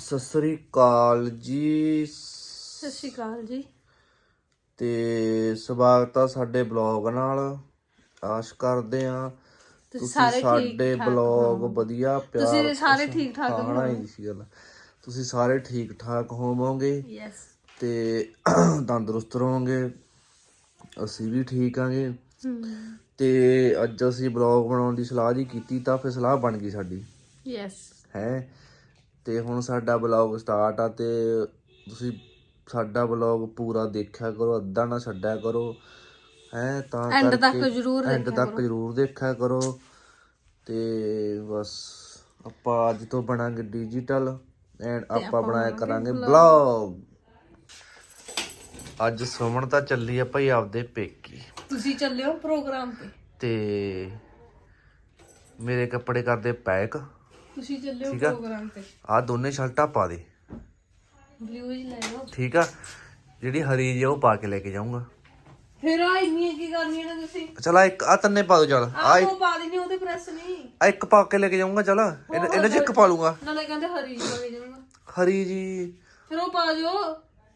ਸਤਿ ਸ੍ਰੀ ਅਕਾਲ ਜੀ। ਸਤਿ ਸ਼੍ਰੀ ਅਕਾਲ ਜੀ। ਤੇ ਸਵਾਗਤ ਆ ਸਾਡੇ ਬਲੌਗ ਨਾਲ। ਆਸ਼ ਕਰਦੇ ਆ ਤੁਸੀਂ ਸਾਰੇ ਸਾਡੇ ਠੀਕ ਠਾਕ ਬਲੌਗ ਵਧੀਆ ਪਿਆਰ ਤੁਸੀਂ ਸਾਰੇ ਠੀਕ ਠਾਕ ਹਾਂ ਨਾ ਹੀ ਸੀ ਗੱਲ। ਤੁਸੀਂ ਸਾਰੇ ਠੀਕ ਠਾਕ ਹੋਵੋਗੇ? ਯੈਸ ਤੇ ਤੰਦਰੁਸਤ ਰਹੋਗੇ? ਅਸੀਂ ਵੀ ਠੀਕ ਆਂਗੇ। ਤੇ ਅੱਜ ਅਸੀਂ ਬਲੌਗ ਬਣਾਉਣ ਦੀ ਸਲਾਹ ਜੀ ਕੀਤੀ ਤਾਂ ਫਿਰ ਸਲਾਹ ਬਣ ਗਈ ਸਾਡੀ। ਯੈਸ ਹੈ? ਤੇ ਹੁਣ ਸਾਡਾ ਬਲੌਗ ਸਟਾਰਟ ਆ ਤੇ ਤੁਸੀਂ ਸਾਡਾ ਬਲੌਗ ਪੂਰਾ ਦੇਖਿਆ ਕਰੋ ਅੱਧਾ ਨਾ ਛੱਡਿਆ ਕਰੋ। ਹੈ ਤਾਂ End ਤੱਕ ਜ਼ਰੂਰ ਐਂਡ ਤੱਕ ਜ਼ਰੂਰ ਦੇਖਿਆ ਕਰੋ। ਤੇ ਬਸ ਆਪਾਂ ਅੱਜ ਤੋਂ ਬਣਾਂਗੇ ਡਿਜੀਟਲ ਐਂਡ ਆਪਾਂ ਬਣਾਇਆ ਕਰਾਂਗੇ ਬਲੌਗ ਅੱਜ ਸੁਮਣ ਤਾਂ ਚੱਲੀ ਆ ਭਾਈ ਆਪਦੇ ਪੇਕੀ। ਤੁਸੀਂ ਚੱਲਿਓ ਪ੍ਰੋਗਰਾਮ ਤੇ? ਤੇ ਮੇਰੇ ਕੱਪੜੇ ਕਰਦੇ ਪੈਕ। ਤੁਸੀਂ ਚੱਲਿਓ ਠੀਕ ਆ। ਪ੍ਰੋਗਰਾਮ ਤੇ। ਆ ਦੋਨੇ ਸ਼ਰਟਾਂ ਪਾ ਦੇ। ਬਲੂ ਹੀ ਲੈ ਲਓ। ਠੀਕ ਆ। ਜਿਹੜੀ ਹਰੀ ਜੀ ਉਹ ਪਾ ਕੇ ਲੈ ਕੇ ਜਾਊਂਗਾ। ਫਿਰ ਆ ਇੰਨੀਆਂ ਕੀ ਕਰਨੀਆਂ ਨੇ ਤੁਸੀਂ? ਚਲ ਆ ਇੱਕ ਆ ਤੰਨੇ ਪਾ ਦੋ ਚਲ। ਆ ਆਹ ਉਹ ਪਾ ਦੇਣੀ ਉਹਦੇ ਪ੍ਰੈਸ ਨਹੀਂ। ਆ ਇੱਕ ਪਾ ਕੇ ਲੈ ਕੇ ਜਾਊਂਗਾ ਚਲ। ਇਹਨਾਂ ਚ ਇੱਕ ਪਾ ਲੂੰਗਾ ਨਾਲੇ ਕਹਿੰਦੇ ਹਰੀ ਜੀ ਪਾ ਜਾਊਂਗਾ। ਹਰੀ ਜੀ ਫਿਰ ਉਹ ਪਾ ਦਿਓ।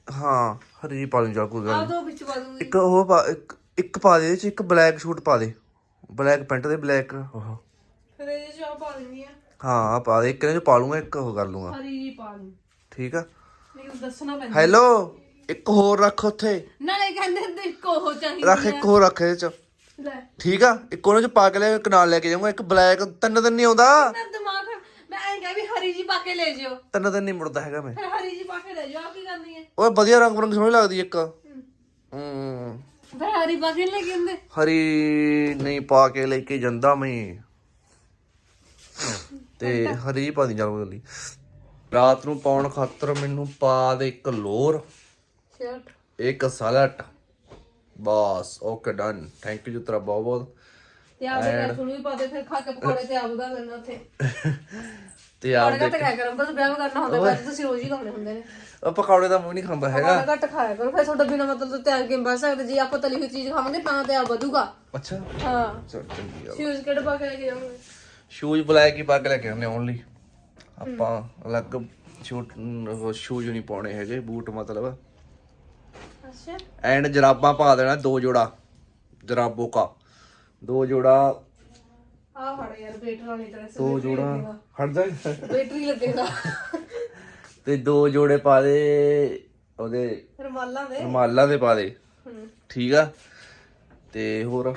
ਹਾਂ ਹਰੀ ਜੀ ਪਾ ਲੂੰ ਚਲ ਕੋਈ ਗੱਲ ਆ ਨੀ। ਦੋ ਵਿੱਚ ਪਾ ਦੂੰਗੀ। ਇੱਕ ਉਹ ਪਾ ਇੱਕ ਇੱਕ ਪਾ ਦੇ ਇਹ ਚ ਇੱਕ ਬਲੈਕ ਸ਼ੂਟ ਪਾ ਦੇ। ਬਲੈਕ ਪੈਂਟ ਦੇ ਬਲੈਕ। ਉਹ ਫਿਰ ਇਹਦੇ ਚ ਆ ਪਾ ਦਿੰਦੀ ਆ। ਹਾਂ ਪਾ ਦੇ। ਇੱਕ ਨੇ ਪਾ ਲੂੰਗਾ ਇੱਕ ਉਹ ਕਰ ਲੂੰਗਾ ਹਰੀ ਜੀ ਪਾ ਦੂੰ ਠੀਕ ਆ? ਮੈਨੂੰ ਦੱਸਣਾ ਪੈਂਦਾ। ਹੈਲੋ ਇੱਕ ਹੋਰ ਰੱਖ ਉੱਥੇ। ਨਾਲੇ ਕਹਿੰਦੇ ਹੁੰਦੇ ਇੱਕੋ ਹੋ ਚਾਹੀਦੀ ਰੱਖ ਇੱਕ ਹੋਰ ਰੱਖ ਇਹਦੇ ਚ ਲੈ। ਠੀਕ ਆ? ਇੱਕ ਉਹਨਾਂ ਚ ਪਾ ਕੇ ਲੈ ਇੱਕ ਨਾਲ ਲੈ ਕੇ ਜਾਊਂਗਾ। ਇੱਕ ਬਲੈਕ ਤਿੰਨ ਦਿਨ ਨਹੀਂ ਆਉਂਦਾ। ਦਿਮਾਗ ਮੈਂ ਐਂ ਕਿਹਾ ਵੀ ਹਰੀ ਜੀ ਪਾ ਕੇ ਲੈ ਜਿਓ। ਤਿੰਨ ਦਿਨ ਨਹੀਂ ਮੁੜਦਾ ਹੈਗਾ ਮੈਂ। ਫਿਰ ਹਰੀ ਜੀ ਪਾ ਕੇ ਲੈ ਜਿਓ ਆ ਕੀ ਕਰਨੀ ਹੈ ਓਏ ਵਧੀਆ ਰੰਗ ਬਰੰਗ ਸੋਹਣੀ ਲੱਗਦੀ ਇੱਕ। ਹੂੰ। ਫਿਰ ਹਰੀ ਪਾ ਕੇ ਲੈ ਕੇ ਆਉਂਦੇ? ਹਰੀ ਨਹੀਂ ਪਾ ਕੇ ਲੈ ਕੇ ਜਾਂਦਾ ਮੈਂ। ਤੇ ਹਰੀ ਪਾ ਦੀ ਚੱਲ ਜਲਦੀ ਰਾਤ ਨੂੰ ਪਾਉਣ ਖਾਤਰ ਮੈਨੂੰ ਪਾ ਦੇ ਇੱਕ ਲੋਰ ਸ਼ਰਟ। ਇੱਕ ਸਲਟ। ਬਸ ਓਕੇ ਡਨ ਥੈਂਕ ਯੂ ਤੇਰਾ ਬਹੁਤ ਬਹੁਤ। ਤੇ ਆਪਦੇ ਪਾ ਦੇ ਫਿਰ ਖਾ ਕੇ ਪਕੌੜੇ ਤੇ ਆਬਦਾ ਕਰਨਾ ਉੱਥੇ। ਤੇ ਆਪ ਪਕੌੜੇ ਘੱਟ ਖਾਇਆ ਕਰੋ ਬਸ ਵਿਆਹ ਕਰਨਾ ਹੁੰਦਾ ਬਾਅਦ ਤੁਸੀਂ ਰੋਜ਼ ਹੀ ਖਾਣੇ ਹੁੰਦੇ ਨੇ। ਉਹ ਪਕੌੜੇ ਦਾ ਮੂੰਹ ਨਹੀਂ ਖਾਂਦਾ ਹੈਗਾ। ਪਕੌੜੇ ਘੱਟ ਖਾਇਆ ਕਰੋ ਫਿਰ ਤੁਹਾਡਾ ਬਿਨਾ ਮਤਲਬ ਤੋਂ ਤਿਆਰ ਕਿਵੇਂ ਬਣ ਸਕਦੇ ਜੇ ਆਪਾਂ ਤਲੀ ਹੋਈ ਚੀਜ਼ ਖਾਵਾਂਗੇ ਤਾਂ ਤੇ ਆ ਵਧੂਗਾ। ਅੱਛਾ। ਹਾਂ। ਚਲ ਚੰਗੀ ਆ ਸ਼ੂਜ਼ ਕਿਹੜੇ ਪਾ ਕੇ ਲੈ ਕੇ ਜਾਓਗੇ? ਸ਼ੂਜ਼ ਬਲੈਕ ਹੀ ਪਾ ਕੇ ਲੈ ਕੇ ਆਉਂਦੇ ਓਨਲੀ ਆਪਾਂ ਅਲੱਗ ਸ਼ੂਟ ਸ਼ੂਜ਼ ਨਹੀਂ ਪਾਉਣੇ ਹੈਗੇ ਬੂਟ ਮਤਲਬ। ਅੱਛਾ। ਐਂਡ ਜਰਾਬਾਂ ਪਾ ਦੇਣਾ ਦੋ ਜੋੜਾ। ਜਰਾਬੋ ਕਾ। ਦੋ ਜੋੜਾ। ਆ ਫੜ ਯਾਰ ਬੇਟਰ ਵਾਲੀ ਡਰੈਸ ਦੋ ਜੋੜਾ। ਹਟ ਜਾ। ਬੈਟਰੀ ਲੱਗੇਗਾ। ਤੇ ਦੋ ਜੋੜੇ ਪਾ ਦੇ ਉਹਦੇ ਰਮਾਲਾਂ ਦੇ। ਰੁਮਾਲਾਂ ਦੇ ਪਾ ਦੇ। ਹੂੰ। ਠੀਕ ਆ। ਤੇ ਹੋਰ?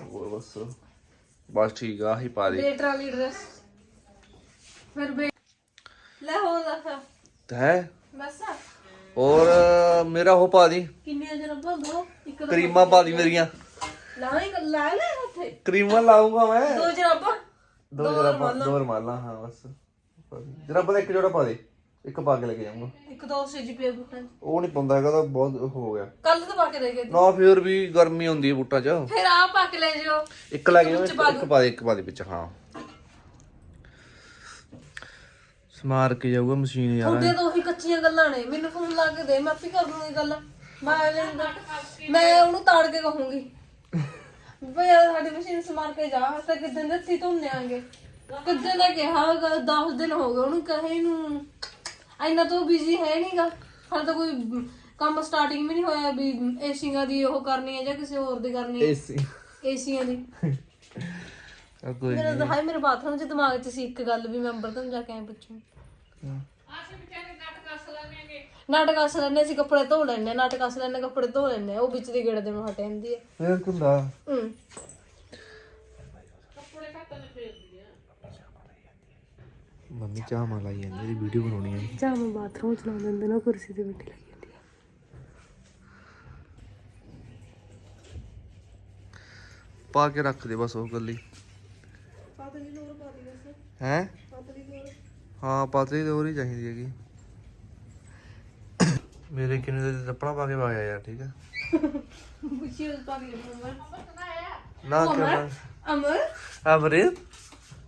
ਹੋਰ ਬਸ। ਬਸ ਠੀਕ ਆ ਆਹੀ ਪਾ ਦੇ। ਬੇਟਰ ਵਾਲੀ ਡਰੈਸ ਫਿਰ ਬੇ ਲੈ ਹੋ ਤੇ ਹੈ? ਬਸ। ਹੋਰ ਮੇਰਾ ਉਹ ਪਾ ਦੀ। ਕਿੰਨੀਆਂ ਜਰਬਾਂ ਦੋ ਇੱਕ ਤਾਂ ਕਰੀਮਾਂ ਪਾ ਦੀ ਮੇਰੀਆਂ। ਲਾਈ ਲੈ ਲੈ ਉੱਥੇ। ਕਰੀਮਾਂ ਲਾਉਂਗਾ ਮੈਂ। ਦੋ ਜਰਾਬਾਂ ਦੋ ਜਰਾਬਾਂ ਦੋ ਰਮਾਲਾਂ। ਹਾਂ ਬਸ। ਜਰਾਬਾਂ ਦਾ। ਇੱਕ ਜੋੜਾ ਪਾ ਦੇ। ਇੱਕ ਪਾ ਕੇ ਲੈ ਕੇ ਜਾਊਂਗਾ। ਇੱਕ ਦੋ ਸੀ ਪੇ ਬੁੱਟਾਂ। ਉਹ ਨਹੀਂ ਪਾਉਂਦਾ ਹੈਗਾ ਤਾਂ ਬਹੁਤ ਹੋ ਗਿਆ। ਕੱਲ ਤਾਂ ਪਾ ਕੇ ਦੇ ਗਏ ਨਾ ਫਿਰ ਵੀ ਗਰਮੀ ਹੁੰਦੀ ਹੈ ਬੂਟਾਂ 'ਚ। ਫਿਰ ਆ ਪਾ ਕੇ ਲੈ ਜਿਓ। ਇੱਕ ਲੈ ਕੇ ਜਾਊਂ, ਇੱਕ ਇੱਕ ਪਾ ਦੇ ਇੱਕ ਪਾ ਦੇ ਵਿੱਚ ਹਾਂ। ਸਮਾਰ ਕੇ ਜਾਊਗਾ ਮਸ਼ੀਨ ਯਾਰ। ਉਹਦੇ ਤਾਂ ਉਹੀ ਕੱਚੀਆਂ ਗੱਲਾਂ ਨੇ। ਮੈਨੂੰ ਫੋਨ ਲਾ ਕੇ ਦੇ ਮੈਂ ਆਪੇ ਕਰ ਦੂੰਗੀ ਗੱਲ। ਮੈਂ ਅਗਲੇ- ਮੈਂ ਉਹਨੂੰ ਤਾੜ ਕੇ ਕਹੂੰਗੀ। ਬਈ ਯਾਰ ਸਾਡੀ ਮਸ਼ੀਨ ਸਮਾਰ ਕੇ ਜਾ ਤੇ ਕਿਦਾਂ ਦੇ ਤੀ ਧੁੰਨੇ ਆਂਗੇ ਕਿੱਦਾਂ ਦਾ ਕਿਹਾ 10 ਦਿਨ ਹੋ ਗਏ ਉਹਨੂੰ ਕਹੇ ਨੂੰ। ਇੰਨਾ ਤਾਂ ਬਿਜ਼ੀ ਹੈ ਨਹੀਂਗਾ ਹਾਲੇ ਤਾਂ ਕੋਈ ਕੰਮ ਸਟਾਰਟਿੰਗ ਵੀ ਨਹੀਂ ਹੋਇਆ ਵੀ ਏਸੀਆਂ ਦੀ ਉਹ ਕਰਨੀ ਹੈ ਜਾਂ ਕਿਸੇ ਹੋਰ ਦੀ ਕਰਨੀ ਹੈ। ਏਸੀ ਏਸੀਆਂ ਦੀ। ਕੋਈ ਮੇਰਾ ਤਾਂ ਹਾਈ ਮੇਰੇ ਬਾਥਰੂਮ 'ਚ ਦਿਮਾਗ 'ਚ ਸੀ ਇੱਕ ਗੱਲ ਵੀ ਮੈਂ ਅੰਬਰ ਤੋਂ ਜਾ ਕੇ ਐ ਪੁੱਛੂ। ਨਾਟਕ ਅਸ ਲੈਣੇ ਸੀ ਕੱਪੜੇ ਧੋ ਲੈਣੇ ਨਾਟਕ ਅਸ ਲੈਣੇ ਕੱਪੜੇ ਧੋ ਲੈਣੇ ਉਹ ਵਿੱਚ ਦੀ ਗੇੜੇ ਦੇ ਨੂੰ ਹਟ ਜਾਂਦੀ ਹੈ। ਫਿਰ ਕੁੰਦਾ? ਹੂੰ। ਮੰਮੀ ਚਾਹ ਮਾ ਲਾਈ ਜਾਂਦੀ ਇਹਦੀ ਵੀਡੀਓ ਬਣਾਉਣੀ ਹੈ ਜਾਂ ਮੈਂ ਬਾਥਰੂਮ 'ਚ ਲਾ ਦਿੰਦੇ ਨਾ ਕੁਰਸੀ ਤੇ ਬੈਠੀ ਲੱਗੀ ਜਾਂਦੀ ਹੈ ਪਾ ਕੇ ਰੱਖ ਦੇ ਬਸ ਉਹ ਗੱਲੀ ਪਾਤਲੀ ਲੋਰ ਪਾ ਦੀ ਵੈਸੇ ਹੈ ਪਾਤਲੀ ਲੋਰ ਹਾਂ ਹੋਰ ਹੀ ਚਾਹੀਦੀ ਹੈਗੀ। ਮੇਰੇ ਕਿੰਨੇ ਦੇ ਚੱਪਲਾਂ ਪਾ ਕੇ ਪਾਇਆ ਯਾਰ ਠੀਕ ਹੈ ਪੁੱਛੀ ਉਸ ਪਾ ਕੇ ਅਮਰ ਨਾ ਕਿਉਂ ਅਮਰ? ਅਮਰਿਤ?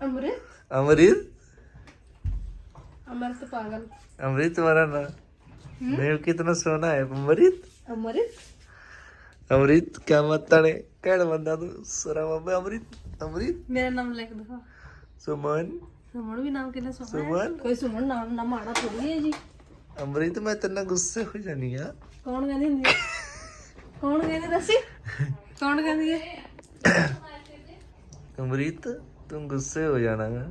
ਅਮਰਿਤ? ਅਮਰਿਤ? ਅਮਰ ਤਾਂ ਪਾਗਲ अमृत तुम्हारा ना नहीं कितना सोना है अमृत ਅਮਰਿਤ अमृत क्या मत ने कहड़ बंदा तू सरा बाबा अमृत अमृत ਮੇਰਾ ਨਾਮ ਲਿਖ ਦੋ सुमन ਸੁਮਨ ਵੀ ਨਾਮ ਕਿੰਨਾ ਸੋਹਣਾ ਹੈ ਸੁਮਨ ਕੋਈ ਸੁਮਨ ਨਾਮ ਨਾ ਮਾੜਾ ਥੋੜੀ ਹੈ ਜੀ ਅੰਮ੍ਰਿਤ ਮੈਂ ਤੇਰੇ ਨਾਲ ਗੁੱਸੇ ਹੋ ਜਾਨੀ ਆ ਕੌਣ ਕਹਿੰਦੀ ਹੁੰਦੀ ਹੈ ਕੌਣ ਕਹਿੰਦੀ ਦੱਸੀ ਕੌਣ ਕਹਿੰਦੀ ਹੈ ਅੰਮ੍ਰਿਤ ਤੂੰ ਗੁੱਸੇ ਹੋ ਜਾਣਾ ਹੈ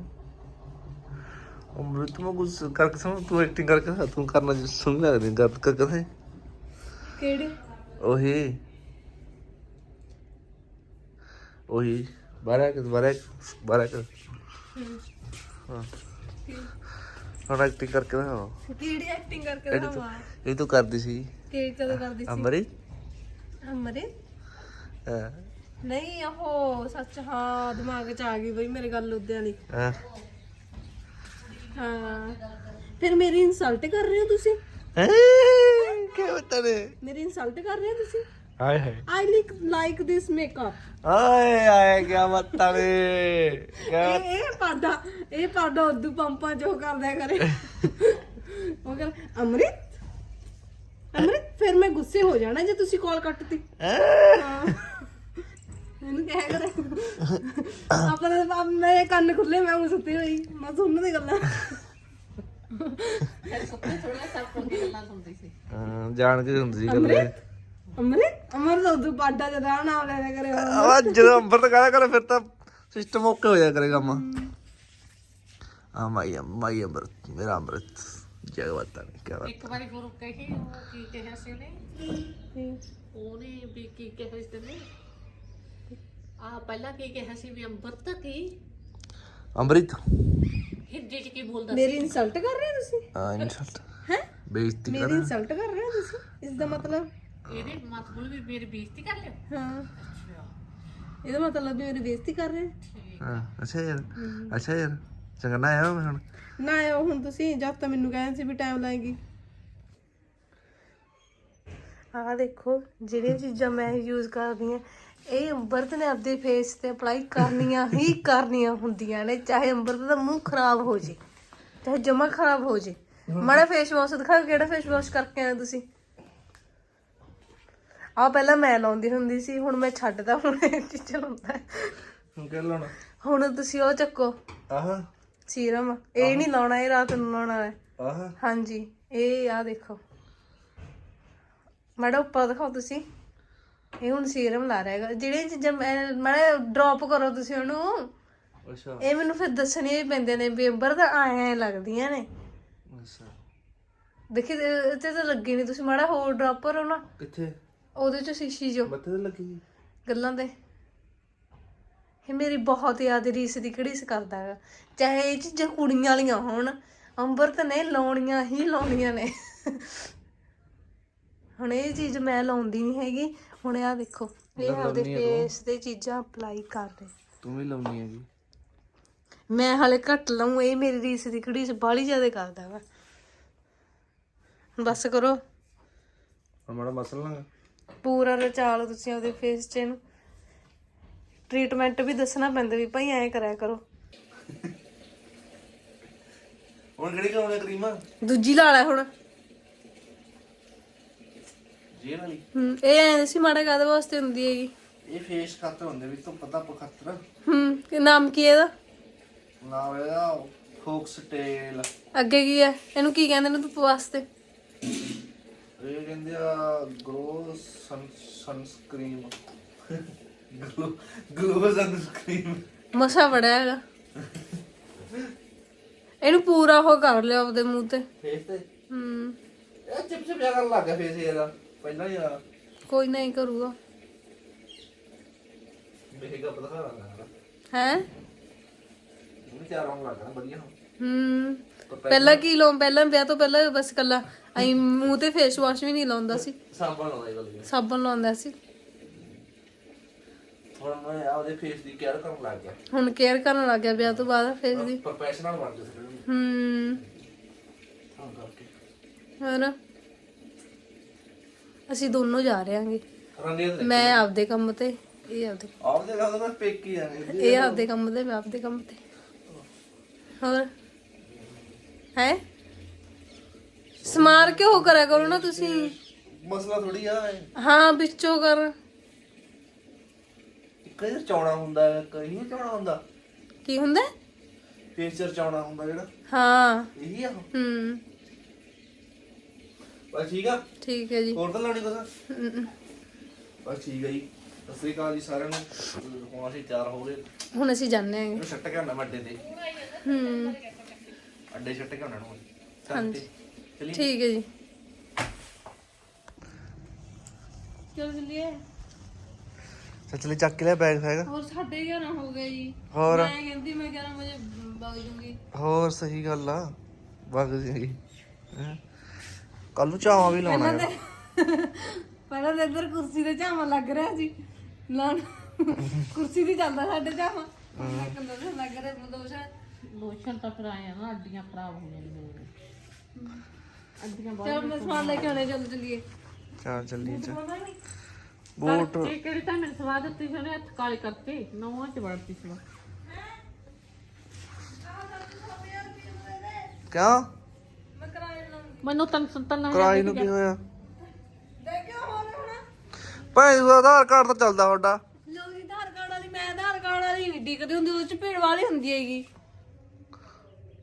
ਅੰਮ੍ਰਿਤ ਮੈਂ ਗੁੱਸੇ ਕਰਕੇ ਸਮਝ ਤੂੰ ਐਕਟਿੰਗ ਕਰਕੇ ਦਿਖਾ, ਤੂੰ ਕਰਨਾ ਜਿਸ ਸੁਣ ਲੱਗਦੀ ਗੱਲ ਕਰ ਕਦੇ ਕਿਹੜੀ ਉਹੀ ਉਹੀ ਬਾਰਾ ਕਿ ਬਾਰਾ ਬਾਰਾ ਕਿ ਹਾਂ ਹੁਣ ਐਕਟਿੰਗ ਕਰਕੇ ਦਿਖਾਓ ਕਿਹੜੀ ਐਕਟਿੰਗ ਕਰਕੇ ਇਹਦੀ ਦਿਖਾਵਾਂ ਇਹ ਤੂੰ ਕਰਦੀ ਸੀ ਕਿ ਕਦੋਂ ਕਰਦੀ ਸੀ ਅੰਮ੍ਰਿਤ ਅਮਰੇ ਹਾਂ ਨਹੀਂ ਉਹ ਸੱਚ ਹਾਂ ਦਿਮਾਗ 'ਚ ਆ ਗਈ ਬਈ ਮੇਰੇ ਗੱਲ ਉਦਿਆਂ ਦੀ ਹਾਂ ਹਾਂ। ਫਿਰ ਮੇਰੀ ਇਨਸਲਟ ਕਰ ਰਹੇ ਹੋ ਤੁਸੀਂ? ਕੀ ਬਤਾ ਨੇ ਮੇਰੀ ਇਨਸਲਟ ਕਰ ਰਹੇ ਹੋ ਤੁਸੀਂ? ਹਾਏ ਹਾਏ। I like like this makeup ਆਏ ਆਏ ਕੀ ਬਤਾ ਨੇ ਇਹ ਇਹ ਪਾਡਾ ਇਹ ਪਾਡਾ ਉਦੋਂ ਪੰਪਾਂ ਜੋ ਕਰਦਿਆ ਕਰੇ ਉਹ ਕਰ ਅਮਰਿਤ? ਅਮਰਿਤ ਫਿਰ ਮੈਂ ਗੁੱਸੇ ਹੋ ਜਾਣਾ ਜੇ ਤੁਸੀਂ ਕਾਲ ਕੱਟਤੀ। ਹੈਂ? ਇਹਨੂੰ ਕਹਿ ਕਰੇ। ਆਪਾਂ ਤਾਂ ਮੇਰੇ ਕੰਨ ਖੁੱਲੇ ਮੈਂ ਉਹ ਸੁੱਤੀ ਹੋਈ। ਮੈਂ ਸੁਣਨ ਦੀ ਗੱਲਾਂ। ਹਾਂ ਜਾਣ ਕੇ ਹੁੰਦੀ ਸੀ ਗੱਲ। ਇਹ। ਅਮਰਿਤ ਅਮਰ ਦਾ ਉਦੋਂ ਪਾਡਾ ਜਦਾ ਨਾਮ ਲੈ ਲਿਆ ਕਰੇ। ਆ ਜਦੋਂ ਅੰਬਰ ਤੋਂ ਕਹਦਾ ਕਰ ਫਿਰ ਤਾਂ ਸਿਸਟਮ ਓਕੇ ਹੋ ਜਾਇਆ ਕਰੇਗਾ ਕੰਮ। ਆ ਮਾਈ ਮਾਈ ਅੰਮ੍ਰਿਤ ਮੇਰਾ ਅੰਮ੍ਰਿਤ। ਜਗ ਬਤਾ ਨੇ ਕੀ ਇੱਕ ਵਾਰੀ ਗੁਰੂ ਕਹੀ ਉਹ ਕੀ ਕਿਹਾ ਸੀ ਉਹਨੇ? ਉਹਨੇ ਵੀ ਕੀ ਕਿਹਾ ਸੀ ਨੇ ਆ ਪਹਿਲਾਂ ਕੀ ਕਿਹਾ ਸੀ ਵੀ ਅੰਮ੍ਰਿਤ ਕੀ? ਅੰਮ੍ਰਿਤ। ਹਿੰਦੀ ਚ ਕੀ ਬੋਲਦਾ ਮੇਰੀ ਇਨਸਲਟ ਕਰ ਰਹੇ ਹੋ ਤੁਸੀਂ? ਆ ਇਨਸਲਟ ਹੈ? ਬੇਇੱਜ਼ਤੀ ਮੇਰੀ ਕਰ ਇਨਸਲਟ ਕਰ ਰਹੇ ਹੋ ਤੁਸੀਂ? ਇਸ ਦਾ ਮਤਲਬ? ਇਹਦੇ ਮਤਲਬ ਵੀ ਮੇਰੀ ਬੇਇੱਜ਼ਤੀ ਕਰ ਲਿਓ? ਹਾਂ। ਇਹਦਾ ਮਤਲਬ ਵੀ ਮੇਰੀ ਬੇਇੱਜ਼ਤੀ ਕਰ ਰਹੇ ਹੋ? ਹਾਂ ਅੱਛਾ ਯਾਰ। ਅੱਛਾ ਯਾਰ। ਚੰਗਾ ਨਾ ਆਇਆ ਮੈਂ ਹੁਣ। ਨਾ ਆਇਓ ਹੁਣ ਤੁਸੀਂ ਜਦ ਤਾਂ ਮੈਨੂੰ ਕਹਿੰਦੇ ਸੀ ਵੀ ਟਾਈਮ ਲਾਏਗੀ। ਆਹ ਦੇਖੋ ਜਿਹੜੀਆਂ ਚੀਜ਼ਾਂ ਮੈਂ ਯੂਜ਼ ਕਰਦੀ ਹਾਂ ਇਹ ਅੰਬਰਤ ਨੇ ਆਪਦੇ ਫੇਸ ਤੇ ਅਪਲਾਈ ਕਰਨੀਆਂ ਹੀ ਕਰਨੀਆਂ ਹੁੰਦੀਆਂ ਨੇ ਚਾਹੇ ਅੰਬਰਤ ਦਾ ਮੂੰਹ ਖਰਾਬ ਹੋ ਜੇ ਚਾਹੇ ਜਮਾ ਖਰਾਬ ਹੋ ਜੇ। ਮਾੜਾ ਫੇਸ ਵਾਸ਼ ਦਿਖਾਓ ਕਿਹੜਾ ਫੇਸ ਵਾਸ਼ ਕਰਕੇ ਆਏ ਤੁਸੀਂ? ਆ ਪਹਿਲਾਂ ਮੈਂ ਲਾਉਂਦੀ ਹੁੰਦੀ ਸੀ ਹੁਣ ਮੈਂ ਛੱਡਦਾ ਹੁਣ ਇਹ ਚੀਜ਼ ਲਾਉਂਦਾ। ਹੁਣ ਕਿਹ ਲਾਉਣਾ? ਹੁਣ ਤੁਸੀਂ ਉਹ ਚੱਕੋ। ਆਹ। ਸੀਰਮ। ਇਹ ਨਹੀਂ ਲਾਉਣਾ ਇਹ ਰਾਤ ਨੂੰ ਲਾਉਣਾ ਹੈ। ਆਹ। ਹਾਂਜੀ ਇਹ ਆ ਦੇਖੋ। ਮਾੜਾ ਉੱਪਰ ਦਿਖਾਓ ਤੁਸੀਂ। ਇਹ ਹੁਣ ਸੀਰਮ ਲਾ ਰਿਹਾ ਹੈਗਾ। ਜਿਹੜੀਆਂ ਚੀਜ਼ਾਂ ਮੈਂ- ਮਾੜਾ ਡ੍ਰੌਪ ਕਰੋ ਤੁਸੀਂ ਉਹਨੂੰ। ਅੱਛਾ। ਇਹ ਮੈਨੂੰ ਫਿਰ ਦੱਸਣੀਆਂ ਵੀ ਪੈਂਦੀਆਂ ਨੇ ਵੀ ਅੰਬਰ ਤਾਂ ਆਏ ਲੱਗਦੀਆਂ ਨੇ। ਅੱਛਾ। ਦੇਖੀ ਤੇ ਤਾਂ ਲੱਗੀ ਨਹੀਂ ਤੁਸੀਂ ਮਾੜਾ ਹੋਰ ਡ੍ਰੌਪ ਕਰੋ ਨਾ। ਕਿੱਥੇ? ਉਹਦੇ ਚ ਸ਼ੀਸ਼ੀ ਜੋ। ਮੱਥੇ ਤੇ ਲੱਗੀ ਗੱਲਾਂ ਦੇ ਇਹ ਮੇਰੀ ਬਹੁਤ ਯਾਦ ਰੀਸ ਦੀ ਘੜੀਸ ਕਰਦਾ ਹੈਗਾ। ਚਾਹੇ ਇਹ ਚੀਜ਼ਾਂ ਕੁੜੀਆਂ ਵਾਲੀਆਂ ਹੋਣ ਅੰਬਰ ਤਾਂ ਨੇ ਲਾਉਣੀਆਂ ਹੀ ਲਾਉਣੀਆਂ ਨੇ। ਹੁਣ ਇਹ ਚੀਜ਼ ਮੈਂ ਲਾਉਂਦੀ ਨਹੀਂ ਹੈਗੀ। ਹੁਣ ਆ ਦੇਖੋ ਇਹ ਆਪਦੇ ਫੇਸ ਤੇ? ਚੀਜ਼ਾਂ ਅਪਲਾਈ ਕਰ ਰਹੇ। ਤੂੰ ਵੀ ਲਾਉਣੀ ਹੈਗੀ ਮੈਂ ਹਾਲੇ ਘੱਟ ਲਾਉਂ ਇਹ ਮੇਰੀ ਰੀਸ ਦੀ ਘੜੀਸ ਬਾਲੀ ਜ਼ਿਆਦਾ ਕਰਦਾ ਵਾ। ਹੁਣ ਬਸ ਕਰੋ। ਹੁਣ ਮਾੜਾ ਮਸਲ ਨਾ ਪੂਰਾ ਰਚਾ ਲਓ ਤੁਸੀਂ ਆਪਦੇ ਫੇਸ 'ਚ ਇਹਨੂੰ। ਟ੍ਰੀਟਮੈਂਟ ਵੀ ਦੱਸਣਾ ਪੈਂਦਾ ਵੀ ਭਾਈ ਐਂ ਕਰਿਆ ਕਰੋ। ਹੁਣ ਕਿਹੜੀ ਕਾਉਣੇ ਕਰੀਮਾ? ਦੂਜੀ ਲਾ ਲੈ ਹੁਣ। ਜੇ ਵਾਲੀ? ਹੂੰ ਇਹ ਐਂ ਸੀ ਮਾੜਾ ਕਾਦੇ ਵਾਸਤੇ ਹੁੰਦੀ ਹੈਗੀ? ਇਹ ਫੇਸ ਖਾਤਰ ਹੁੰਦੇ ਵੀ ਤੋਂ ਪਤਾ ਪਖਤਰ। ਹੂੰ ਕੀ ਨਾਮ ਕੀ ਹੈ ਇਹਦਾ? ਨਾਮ ਇਹਦਾ ਫੋਕਸ ਟੇਲ। ਅੱਗੇ ਕੀ ਹੈ? ਇਹਨੂੰ ਕੀ ਕਹਿੰਦੇ ਨੇ ਧੁੱਪ ਵਾਸਤੇ? ਇਹ ਕਹਿੰਦੇ ਆ ਗਲੋ ਸਨ ਸਨਸਕ੍ਰੀਮ ਗਲੋ ਗਲੋ ਸਨਸਕ੍ਰੀਮ ਮਸਾ ਬੜਾ ਹੈਗਾ। ਇਹਨੂੰ ਪੂਰਾ ਉਹ ਕਰ ਲਿਆ ਆਪਦੇ ਮੂੰਹ ਤੇ। ਫੇਸ ਤੇ? ਹੂੰ। ਇਹ ਚਿਪ ਚਿਪ ਜਿਹਾ ਕਰਨ ਲੱਗ ਗਿਆ ਫੇਸ ਇਹਦਾ। ਪਹਿਲਾਂ ਹੀ ਆ। ਕੋਈ ਨਹੀਂ ਕਰੂਗਾ। ਦਿਖਾ ਹੈ। ਤਿਆਰ ਹੋਣ ਵਧੀਆ ਹੂੰ। ਪਹਿਲਾਂ ਕੀ ਲਾਉਂ ਪਹਿਲਾਂ ਵਿਆਹ ਤੋਂ ਪਹਿਲਾਂ ਬਸ ਕੱਲਾ ਐਂ ਮੂੰਹ ਤੇ ਫੇਸ ਵਾਸ਼ ਵੀ ਨਹੀਂ ਲਾਉਂਦਾ ਸੀ। ਸਾਬਣ ਲਾਉਂਦਾ ਗੱਲ ਸਾਬਣ ਲਾਉਂਦਾ ਸੀ। ਹੁਣ ਮੈਂ ਆਪਦੇ ਫੇਸ ਦੀ ਕੇਅਰ ਕਰਨ ਲੱਗ ਗਿਆ। ਹੁਣ ਕੇਅਰ ਕਰਨ ਲੱਗ ਗਿਆ ਵਿਆਹ ਤੋਂ ਬਾਅਦ ਫੇਸ ਦੀ। ਪ੍ਰੋਫੈਸ਼ਨਲ ਬਣ ਗਿਆ ਸੀ ਹੂੰ। ਹਾਂ ਕਰਕੇ। ਹੋਰ? ਅਸੀਂ ਦੋਨੋਂ ਜਾ ਰਹੇ ਤੇ ਮੈਂ ਆਪਦੇ ਕੰਮ ਤੇ ਇਹ ਆਪਦੇ। ਆਪਦੇ ਗੱਲ ਤਾਂ ਪੇਕੀ ਜਾਣੇ ਇਹ ਆਪਦੇ ਕੰਮ ਤੇ ਮੈਂ ਆਪਦੇ ਕੰਮ ਤੇ। ਹੋਰ? ਹੈ? ਸਮਾਰ ਕੇ ਹੋ ਕਰਿਆ ਕਰੋ ਨਾ ਤੁਸੀਂ? ਮਸਲਾ ਥੋੜੀ ਆ ਹਾਂ ਵਿੱਚੋਂ ਕਰ। ਕਈ ਚੌਣਾ ਹੁੰਦਾ ਕਈ ਚੌਣਾ ਹੁੰਦਾ। ਕੀ ਹੁੰਦਾ? ਫੇਸਚਰ ਚਾਉਣਾ ਹੁੰਦਾ ਜਿਹੜਾ। ਹਾਂ। ਇਹੀ ਆ। ਹੂੰ। ਬਸ ਠੀਕ ਆ? ਠੀਕ ਹੈ ਜੀ। ਹੋਰ ਤਾਂ ਲਾਉਣੀ ਕੁਛ? ਹਮ, ਬਸ ਠੀਕ ਹੈ ਜੀ। ਸਤਿ ਸ੍ਰੀ ਅਕਾਲ ਜੀ ਸਾਰਿਆਂ ਨੂੰ। ਹੁਣ ਅਸੀਂ ਤਿਆਰ ਹੋ ਗਏ। ਹੁਣ ਅਸੀਂ ਜਾਣੇ ਆਂਗੇ ਇਹਨੂੰ ਛੱਟ ਕੇ ਆਉਣਾ ਮੈਂ ਅੱਡੇ ਤੇ। ਹੂੰ ਅੱਡੇ ਛੱਟ ਕੇ ਆਉਣਾ ਨੂੰ ਹਾਂਜੀ। ਚਲੀ ਠੀਕ ਹੈ ਜੀ। ਚਲ ਚਲੀਏ? ਚੱਲ ਚੱਕ ਕੇ ਲੈ ਬੈਗ ਫੈਗ। ਹੋਰ ਸਾਡੇ 11 ਹੋ ਗਏ ਜੀ। ਹੋਰ? ਮੈਂ ਕਹਿੰਦੀ ਮੈਂ 11 ਵਜੇ ਵਗ ਜੂੰਗੀ। ਹੋਰ ਸਹੀ ਗੱਲ ਆ। ਵਗ ਜੀ ਕੱਲ ਨੂੰ ਚਾਵਾਂ ਵੀ ਲਾਉਣਾ ਹੈ ਤੇ ਪਹਿਲਾਂ ਤੇ ਇੱਧਰ ਕੁਰਸੀ ਤੇ ਝਾਵਾਂ ਲੱਗ ਰਿਹਾ ਸੀ। ਨਾ ਕੁਰਸੀ ਦੀ ਚੱਲਦਾ ਸਾਡੇ ਝਾਵਾਂ ਤੇ ਲੱਗ ਰਿਹਾ ਮਦੋਸ਼ਾ ਲੋਸ਼ਨ ਤਾਂ ਫਿਰ ਨਾ ਅੱਡੀਆਂ ਖਰਾਬ ਹੋ ਜਾਂਦੀਆਂ ਨੇ। ਅੱਡੀਆਂ ਚਲ ਮੈਂ ਸਮਾਨ ਲੈ ਕੇ ਆਉਣੇ ਚੱਲ ਚਲੀਏ। ਚੱਲ ਚੱਲੀ। ਚ ਬੂਟ ਇਹ ਕਿਹੜੀ ਤਾਂ ਮੈਨੂੰ ਸਵਾਦ ਦਿੱਤੀ ਸੀ ਉਹਨੇ? ਹੱਥ ਕਾਲੇ ਕਰਤੇ ਨੌਵਾਂ ਚ ਵੜਤੀ ਸੀ। ਕਿਉਂ? ਮੈਂ ਕਰਾਇਆ ਨਾ ਮੈਨੂੰ ਤਨ ਸੰਤਨ ਕਰਾਈ ਨੂੰ ਕੀ ਹੋਇਆ? ਦੇਖਿਓ ਹੋਰ ਹੁਣ ਭਾਈ ਦਾ ਆਧਾਰ ਕਾਰਡ ਤਾਂ ਚੱਲਦਾ ਤੁਹਾਡਾ। ਲੋਕ ਦੀ ਆਧਾਰ ਕਾਰਡ ਵਾਲੀ ਮੈਂ ਆਧਾਰ ਕਾਰਡ ਵਾਲੀ ਨਹੀਂ ਡਿੱਗਦੀ ਹੁੰਦੀ ਉਹ ਚ ਭੀੜ ਵਾਲੀ ਹੁੰਦੀ ਹੈਗੀ।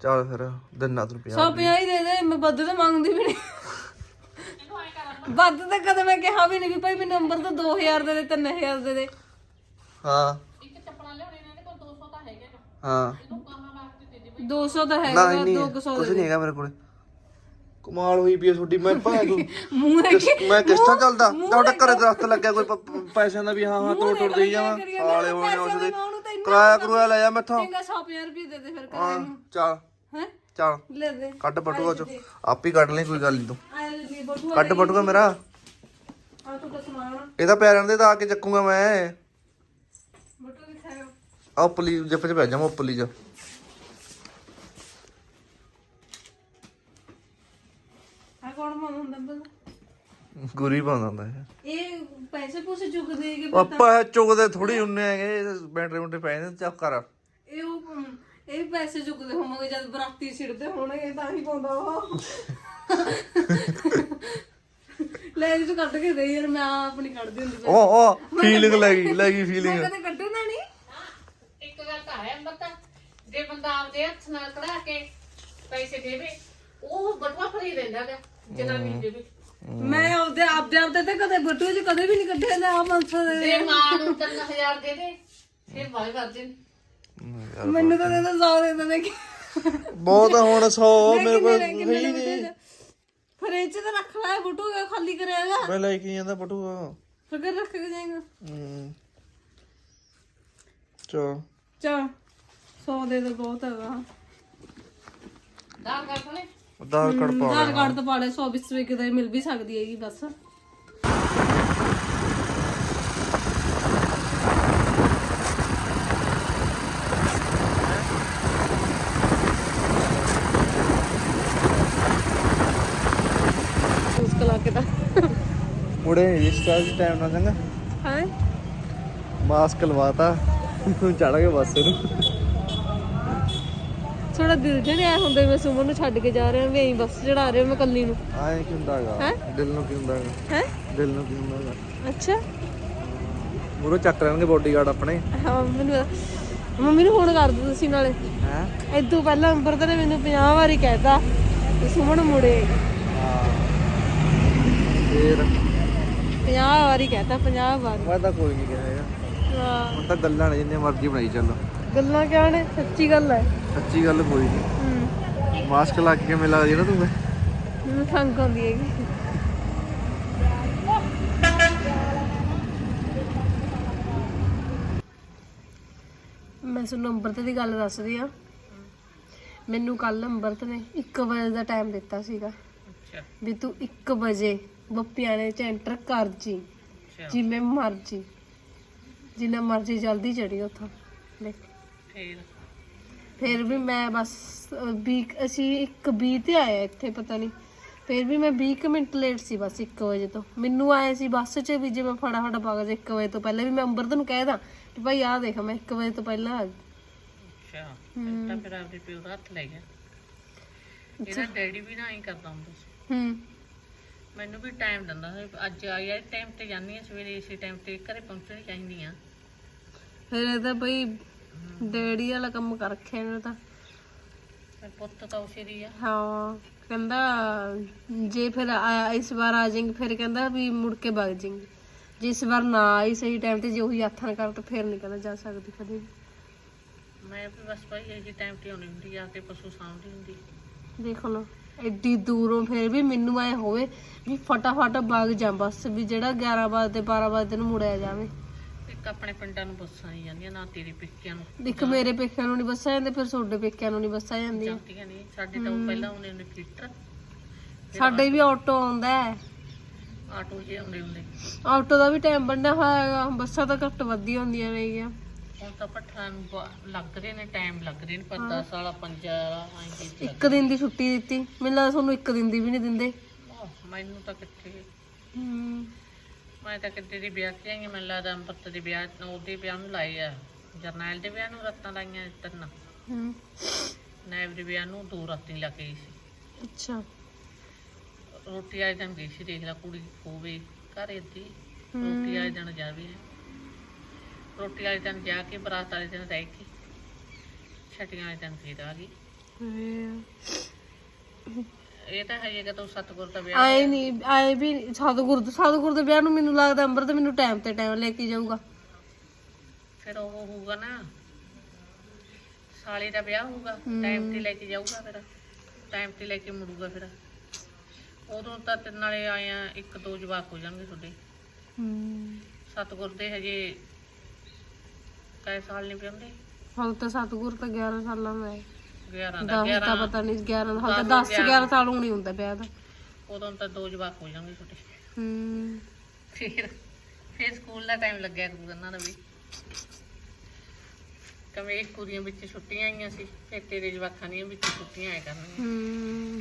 ਚੱਲ ਫਿਰ ਦਿਨਾ ਤੈਨੂੰ ਪਿਆ ਸੌ ਪੰਜਾਹ ਹੀ ਦੇ ਦੇ ਮੈਂ ਵੱਧ ਤਾਂ ਮੰਗਦੀ ਵੀ ਨਹੀਂ। ਵੱਧ ਤਾਂ ਕਦੇ ਮੈਂ ਕਿਹਾ ਵੀ ਨਹੀਂ ਵੀ ਭਾਈ ਮੈਨੂੰ ਨੰਬਰ ਤਾਂ 2000 ਦੇ ਦੇ 3000 ਦੇ ਦੇ। ਹਾਂ। ਇੱਕ ਚੱਪਲਾਂ ਲਿਆਉਣੇ ਨੇ ਕੋਲ 200 ਤਾਂ ਹੈਗੇ ਨਾ ਹਾਂ ਇਹਨੂੰ ਕਹਾਂ ਵਾਸਤੇ ਦੇ ਦੇ 200 ਤਾਂ ਹੈਗਾ ਨਹੀਂ ਨਹੀਂ 200 ਕੁਝ ਨਹੀਂ ਹੈਗਾ ਮੇਰੇ ਕੋਲੇ। ਕਮਾਲ ਹੋਈ ਆ ਤੁਹਾਡੀ ਮੈਂ ਭਾਵੇਂ ਤੂੰ ਮੂੰਹ ਹੈ ਕਿਸ- ਮੈਂ ਕਿਸ਼ਤਾਂ ਚੱਲਦਾ ਤੁਹਾਡਾ ਘਰੇ ਦਰਖਤ ਲੱਗਿਆ ਕੋਈ ਪ- ਪੈਸਿਆਂ ਦਾ ਵੀ ਹਾਂ ਹਾਂ ਤੋੜ ਤੋੜ ਦੇਈ ਜਾਵਾਂ। ਸਾਲੇ ਹੋਣੇ ਉਸ ਦੇ ਕਿਰਾਇਆ ਕਰੂਆ ਲੈ ਜਾ ਮੈਥੋਂ। ਚੰਗਾ 150 ਰੁਪਏ ਦੇ ਦੇ ਫਿਰ ਕਰਾਏ ਨੂੰ ਚੱਲ। ਹੈ? ਚੱਲ। ਲੈ ਦੇ। ਕੱਢ ਬਟੂਆ ਚ। ਆਪ ਹੀ ਕੱਢ ਲਈ ਕੋਈ ਗੱਲ ਨਹੀਂ ਤੂੰ। ਆ ਲੈ ਬਟੂਆ ਕੱਢ ਬਟੂਆ ਮੇਰਾ। ਆ ਤੁਹਾਡਾ ਸਮਾਨ ਇਹਦਾ ਪੈਰਾਂ ਦੇ ਤਾਂ ਆ ਕੇ ਚੱਕੂਗਾ ਮੈਂ। ਬਟੂਆ ਕਿੱਥੇ ਹੈ ਆ ਜਿੱਪ ਚ ਪੈ ਜਾਵਾਂ ਉੱਪਰਲੀ ਚ ਆ ਗੁਰੀ ਪਾਉਂਦਾ ਹੁੰਦਾ ਇਹ ਇਹ ਪੈਸੇ ਪੂਸੇ ਚੁੱਕਦੇ ਕਿ ਪਾਪਾ ਚੁਗਦੇ ਥੋੜੀ ਹੁੰਨੇ ਹੈਗੇ ਬੈਟਰੀ ਬੁੱਟੇ ਪੈ ਜਾਂਦੇ ਚੱਕ ਕਰ। ਇਹ ਉਹ ਅਮ, ਇਹ ਵੀ ਪੈਸੇ ਚੁੱਕਦੇ ਹੋਣਗੇ ਜਦ ਬਰਾਤੀ ਸਿਰਦੇ ਹੋਣਗੇ ਤਾਂ ਹੀ ਪਾਉਂਦਾ ਉਹ ਲੈ ਇਹ ਤੂੰ ਕੱਢ ਕੇ ਦੇ ਯਾਰ ਮੈਂ ਆਪ ਆਪਣੀ ਕੱਢਦੀ ਹੁੰਦੀ ਓ ਓ ਫੀਲਿੰਗ ਲੈ ਗਈ ਲੈ ਗਈ ਫੀਲਿੰਗ ਮੈਂ ਕਦੇ ਕੱਢੂ ਨਾ ਨਹੀਂ। ਇੱਕ ਗੱਲ ਤਾਂ ਹੈ ਅੰਮ੍ਰਿਤਾ ਜੇ ਬੰਦਾ ਆਪਦੇ ਹੱਥ ਨਾਲ ਕਢਾ ਕੇ ਪੈਸੇ ਦੇਵੇ ਉਹ ਬਟਵਾ ਫਰੀ ਰਹਿੰਦਾ ਗਾ। ਜਨਾਨੀ ਦੇ ਮੈਂ ਆਪਦੇ ਆਪਦੇ ਆਪਦੇ ਤੇ ਕਦੇ ਬਟੂਏ ਚ ਕਦੇ ਵੀ ਨਹੀਂ ਕੱਢਿਆ ਲੈ ਆ 500 ਦੇ। ਮਾਂ ਨੂੰ 3000 ਦੇ ਦੇ ਫਿਰ ਵਾਲੇ ਕਰਦੇ ਨੇ ਮੈਨੂੰ ਤਾਂ ਦੇ ਦੋ 100 ਦੇ ਦੇ ਕਿ ਬਹੁਤ ਆ ਹੁਣ 100 ਮੇਰੇ ਕੋਲ ਨਹੀਂ। ਫਰਿੱਜ ਤਾਂ ਰੱਖ ਲੈ ਬਟੂਆ ਖਾਲੀ ਕਰਿਆਗਾ ਮੈਂ ਲੈ ਕੇ ਜਾਂਦਾ ਬਟੂਆ ਫਿਰ ਰੱਖ ਕੇ ਜਾਏਗਾ। ਹੂੰ। ਚਾ ਚਾ 100 ਦੇ ਦੋ ਬਹੁਤ ਹੈਗਾ। ਦਾਲ ਕਰ ਕੋਲੇ ਆਧਾਰ ਕਾਰਡ ਪਾ ਆਧਾਰ ਕਾਰਡ ਤੋਂ ਪਾੜੇ 100 20 ਰੁਪਏ ਕਿਤੇ ਮਿਲ ਵੀ ਸਕਦੀ ਹੈਗੀ ਬਸ ਕੇ ਮੁੜੇ ਇਸ ਟਾਈਮ ਟਾਈਮ ਨਾਲ ਚੰਗਾ। ਹਾਂ? ਮਾਸਕ ਲਵਾਤਾ ਚੜ ਗਏ ਬੱਸ ਨੂੰ ਥੋੜਾ ਦਿਲ ਜਿਹਾ ਨੀ ਆਇਆ ਹੁੰਦਾ ਵੀ ਮੈਂ ਸੁਮਨ ਨੂੰ ਛੱਡ ਕੇ ਜਾ ਰਿਹਾ ਵੀ ਐਂ ਬੱਸ ਚੜਾ ਰਿਹਾ ਮੈਂ ਕੱਲੀ ਨੂੰ। ਆਏ ਕੀ ਹੁੰਦਾਗਾ? ਹੈਂ? ਦਿਲ ਨੂੰ ਕੀ ਹੁੰਦਾਗਾ? ਹੈ? ਦਿਲ ਨੂੰ ਕੀ ਹੁੰਦਾਗਾ? ਅੱਛਾ। ਮੂਰੋ ਚੱਕ ਲੈਣਗੇ ਬੋਡੀਗਾਰਡ ਆਪਣੇ। ਹਾਂ ਮੈਨੂੰ ਪਤਾ। ਮੰਮੀ ਨੂੰ ਫੋਨ ਕਰ ਦਿਓ ਤੁਸੀਂ ਨਾਲੇ। ਹੈ? ਇਦੋਂ ਪਹਿਲਾਂ ਅੰਬਰਤ ਨੇ ਮੈਨੂੰ 50 ਵਾਰੀ ਕਹਿਤਾ ਕਿ ਸੁਮਨ ਮੁੜੇ। ਫੇਰ? 50 ਵਾਰੀ ਕਹਿਤਾ 50 ਵਾਰੀ। ਮੈਂ ਤਾਂ ਕੋਈ ਨਹੀਂ ਕਿਹਾ ਹੈਗਾ ਹਾਂ। ਹੁਣ ਤਾਂ ਗੱਲਾਂ ਨੇ ਜਿੰਨੇ ਮਰਜ਼ੀ ਬਣਾਈ ਚੱਲ। ਗੱਲਾਂ ਕਿਆ ਨੇ? ਸੱਚੀ ਗੱਲ ਹੈ ਸੱਚੀ ਗੱਲ ਕੋਈ ਨਹੀਂ ਹੂੰ। ਮਾਸਕ ਲਾ ਕੇ ਕਿਵੇਂ ਲੱਗਦੀ ਨਾ ਤੂੰ ਮੈਨੂੰ ਸੰਗ ਆਉਂਦੀ ਹੈਗੀ। ਮੈਂ ਤੁਹਾਨੂੰ ਅੰਬਰਤ ਦੀ ਗੱਲ ਦੱਸਦੀ ਆ ਮੈਨੂੰ ਕੱਲ ਅੰਬਰਤ ਨੇ 1 ਵਜੇ ਦਾ ਟਾਈਮ ਦਿੱਤਾ ਸੀਗਾ। ਅੱਛਾ। ਵੀ ਤੂੰ 1 ਵਜੇ ਬੱਪਿਆਣੇ ਚ ਐਂਟਰ ਕਰ ਜੀ। ਅੱਛਾ। ਜਿਵੇਂ ਮਰਜ਼ੀ। ਜਿੰਨਾ ਮਰਜ਼ੀ ਜਲਦੀ ਚੜੀ ਉੱਥੋਂ। ਦੇਖ। ਫੇਰ? ਫਿਰ ਵੀ ਮੈਂ ਬਸ ਅਹ, ਵੀਹ ਕੁ- ਅਸੀਂ 1:20 ਤੇ ਆਏ ਇੱਥੇ ਪਤਾ ਨਹੀਂ ਫਿਰ ਵੀ ਮੈਂ 20 ਕੁ ਮਿੰਟ ਲੇਟ ਸੀ ਬਸ 1 ਵਜੇ ਤੋਂ। ਮੈਨੂੰ ਆਏ ਸੀ ਬੱਸ 'ਚ ਵੀ ਜੇ ਮੈਂ ਫਟਾਫਟ ਵਗ ਜਾ 1 ਵਜੇ ਤੋਂ ਪਹਿਲਾਂ ਵੀ ਮੈਂ ਅੰਬਰਤ ਨੂੰ ਕਹਿ ਦਾਂ ਕਿ ਭਾਈ ਆਹ ਦੇਖ ਮੈਂ 1 ਵਜੇ ਤੋਂ ਪਹਿਲਾਂ ਆ ਗਈ। ਅੱਛਾ ਫਿਰ ਤਾਂ ਫਿਰ ਆਪਦੇ ਪਿਓ ਦਾ ਹੱਥ ਲੈ ਗਿਆ। ਇਹਦਾ ਡੈਡੀ ਵੀ ਨਾ ਹੀ ਕਰਦਾ ਹੁੰਦਾ ਸੀ। ਹੂੰ। ਮੈਨੂੰ ਵੀ ਟਾਈਮ ਦਿੰਦਾ ਸੀ। ਅੱਜ ਆ ਯਾਰ ਟਾਈਮ ਤੇ ਜਾਂਦੀ ਆ ਸਵੇਰੇ ਇਸੇ ਟਾਈਮ ਤੇ ਘਰੇ ਪਹੁੰਚਣੀ ਚਾਹੀਦੀ ਆ। ਫਿਰ ਇਹ ਤਾਂ ਬਈ ਡੈਡੀ ਵਾਲਾ ਕੰਮ ਕਰ ਰੱਖਿਆ ਇਹਨੇ ਤਾਂ। ਪੁੱਤ ਤਾਂ ਉਸੇ ਦੀ ਆ। ਹਾਂ ਕਹਿੰਦਾ ਜੇ ਫਿਰ ਆ- ਇਸ ਵਾਰ ਆ ਜਾਏਂਗੇ ਫਿਰ ਕਹਿੰਦਾ ਵੀ ਮੁੜ ਕੇ ਵਗ ਜਾਏਂਗੇ। ਜੇ ਇਸ ਵਾਰ ਨਾ ਆਈ ਸਹੀ ਟਾਈਮ ਤੇ ਜੇ ਉਹੀ ਆਥਣ ਕਰ ਤਾਂ ਫਿਰ ਨਹੀਂ ਕਹਿੰਦਾ ਜਾ ਸਕਦੀ ਕਦੇ ਵੀ। ਮੈਂ ਵੀ ਬਸ ਭਾਈ ਇਹ ਜੀ ਟਾਈਮ ਤੇ ਆਉਣੀ ਹੁੰਦੀ ਆ ਕੇ ਪਸ਼ੂ ਸਾਂਭਦੀ ਹੁੰਦੀ। ਦੇਖ ਲਓ ਐਡੀ ਦੂਰੋਂ ਫਿਰ ਵੀ ਮੈਨੂੰ ਐ ਹੋਵੇ ਵੀ ਫਟਾਫਟ ਵਗ ਜਾ ਬਸ ਵੀ ਜਿਹੜਾ 11 ਵਜੇ 12 ਵਜੇ ਨੂੰ ਮੁੜਿਆ ਜਾਵੇ। ਇੱਕ ਆਪਣੇ ਪਿੰਡਾਂ ਨੂੰ ਬੱਸਾਂ ਨਹੀਂ ਜਾਂਦੀਆਂ ਨਾ ਤੇਰੇ ਪਿੱਕਿਆਂ ਨੂੰ। ਇੱਕ ਮੇਰੇ ਪੇਕਿਆਂ ਨੂੰ ਨਹੀਂ ਬੱਸਾਂ ਜਾਂਦੇ ਫਿਰ ਤੁਹਾਡੇ ਪੇਕਿਆਂ ਨੂੰ ਨਹੀਂ ਬੱਸਾਂ ਜਾਂਦੀਆਂ। ਜਾਂਦੀਆਂ ਨਹੀਂ ਸਾਡੇ ਤਾਂ ਉਹ ਪਹਿਲਾਂ ਆਉਂਦੇ ਹੁੰਦੇ ਫੀਟਰ ਸਾਡੇ ਵੀ ਆਟੋ। ਆਉਂਦਾ ਹੈ। ਆਟੋ ਜੇ ਆਉਂਦੇ ਹੁੰਦੇ। ਆਟੋ ਦਾ ਵੀ ਟਾਈਮ ਬੰਨਿਆ ਹੋਇਆ ਹੈਗਾ। ਬੱਸਾਂ ਤਾਂ ਘੱਟ ਵੱਧ ਹੀ ਹੁੰਦੀਆਂ ਨੇਗੀਆਂ ਹੁਣ ਤਾਂ ਪੱਠਾਂ ਨੂੰ ਬ- ਲੱਗ ਰਹੇ ਨੇ ਟਾਈਮ ਲੱਗ ਰਹੇ ਨੇ। ਪਰ 10 ਵਾਲਾ 5 ਵਾਲਾ ਐਂ ਚੀਜ਼ ਇੱਕ ਦਿਨ ਦੀ ਛੁੱਟੀ ਦਿੱਤੀ। ਮੈਨੂੰ ਲੱਗਦਾ ਤੁਹਾਨੂੰ ਇੱਕ ਦਿਨ ਦੀ ਵੀ ਨਹੀਂ ਦਿੰਦੇ। ਮੈਨੂੰ ਤਾਂ ਕਿੱਥੇ ਹਮ, ਮੈਂ ਤਾਂ ਕਿਤੇ ਦੀ ਵਿਆਹ ਤੇ ਆਈ ਹਾਂ, ਮੈਨੂੰ ਲੱਗਦਾ ਅੰਮ੍ਰਿਤ ਦੇ ਵਿਆਹ ਨੂੰ ਉਹਦੇ ਵਿਆਹ ਨੂੰ ਲਾਏ ਆ। ਜਰਨੈਲ ਦੇ ਵਿਆਹ ਨੂੰ ਰਾਤਾਂ ਲਾਈਆਂ ਤਿੰਨ। ਹਮ, ਨਾਇਬ ਦੇ ਵਿਆਹ ਨੂੰ ਦੋ ਰਾਤਾਂ ਹੀ ਲਾ ਕੇ ਸੀ। ਅੱਛਾ। ਰੋਟੀ ਆਏ ਦਿਨ ਗਈ ਸੀ ਦੇਖ ਲੈ ਕੁੜੀ ਹੋਵੇ ਘਰੇ ਦੀ ਰੋਟੀ ਆਏ ਦਿਨ ਜਾਵੇ ਰੋਟੀ ਵਾਲੇ ਦਿਨ ਜਾ ਕੇ ਬਰਾਤ ਵਾਲੇ ਦਿਨ ਰਹਿ ਕੇ ਛਟੀਆਂ ਵਾਲੇ ਦਿਨ ਫੇਰ ਆ ਗਈ। ਇਹ ਤਾਂ ਹਜੇ ਕਦੋਂ ਸਤਗੁਰ ਦਾ ਵਿਆਹ ਆਏ ਨਹੀਂ ਆਏ ਵੀ ਸਤਗੁਰ ਸਤਗੁਰ ਦੇ ਵਿਆਹ ਨੂੰ ਮੈਨੂੰ ਲੱਗਦਾ ਅੰਮ੍ਰਿਤ ਮੈਨੂੰ ਟਾਈਮ ਤੇ ਟਾਈਮ ਲੈ ਕੇ ਜਾਊਗਾ। ਫਿਰ ਉਹ ਹੋਊਗਾ ਨਾ। ਸਾਲੇ ਦਾ ਵਿਆਹ ਹੋਊਗਾ ਟਾਈਮ ਤੇ ਲੈ ਕੇ ਜਾਊਗਾ ਫਿਰ। ਟਾਈਮ ਤੇ ਲੈ ਕੇ ਮੁੜੂਗਾ ਫਿਰ। ਉਦੋਂ ਤਾਂ ਤੇ ਨਾਲੇ ਆਏ ਆ ਇੱਕ ਦੋ ਜਵਾਕ ਹੋ ਜਾਣਗੇ ਤੁਹਾਡੇ। ਸਤਗੁਰ ਦੇ ਹਜੇ ਕਈ ਸਾਲ ਨਹੀਂ ਪਿਆਉਂਦੇ ਹਾਲ ਤਾਂ ਸਤਗੁਰ ਤਾਂ 11 ਸਾਲਾਂ ਦਾ ਹੈ। 11 ਦਾ 10 ਤਾਂ 11 ਪਤਾ ਨਹੀਂ 11 ਹਾਲ ਤਾਂ 10 11 ਸਾਲ ਹੋਣੀ ਹੁੰਦਾ ਵਿਆਹ ਦਾ ਉਦੋਂ ਤਾਂ ਦੋ ਜਵਾਕ ਹੋ ਜਾਣਗੇ ਫਿਰ ਫਿਰ ਸਕੂਲ ਦਾ ਟਾਈਮ ਲੱਗਿਆ ਕਰੂ ਇਹਨਾਂ ਦਾ ਵੀ। ਕਮੇ ਕੁੜੀਆਂ ਵਿੱਚ ਛੁੱਟੀਆਂ ਆਈਆਂ ਸੀ ਤੇ ਤੇਰੇ ਜਵਾਕਾਂ ਦੀਆਂ ਵਿੱਚ ਛੁੱਟੀਆਂ ਆਇਆ ਕਰਨੀਆਂ ਹਮ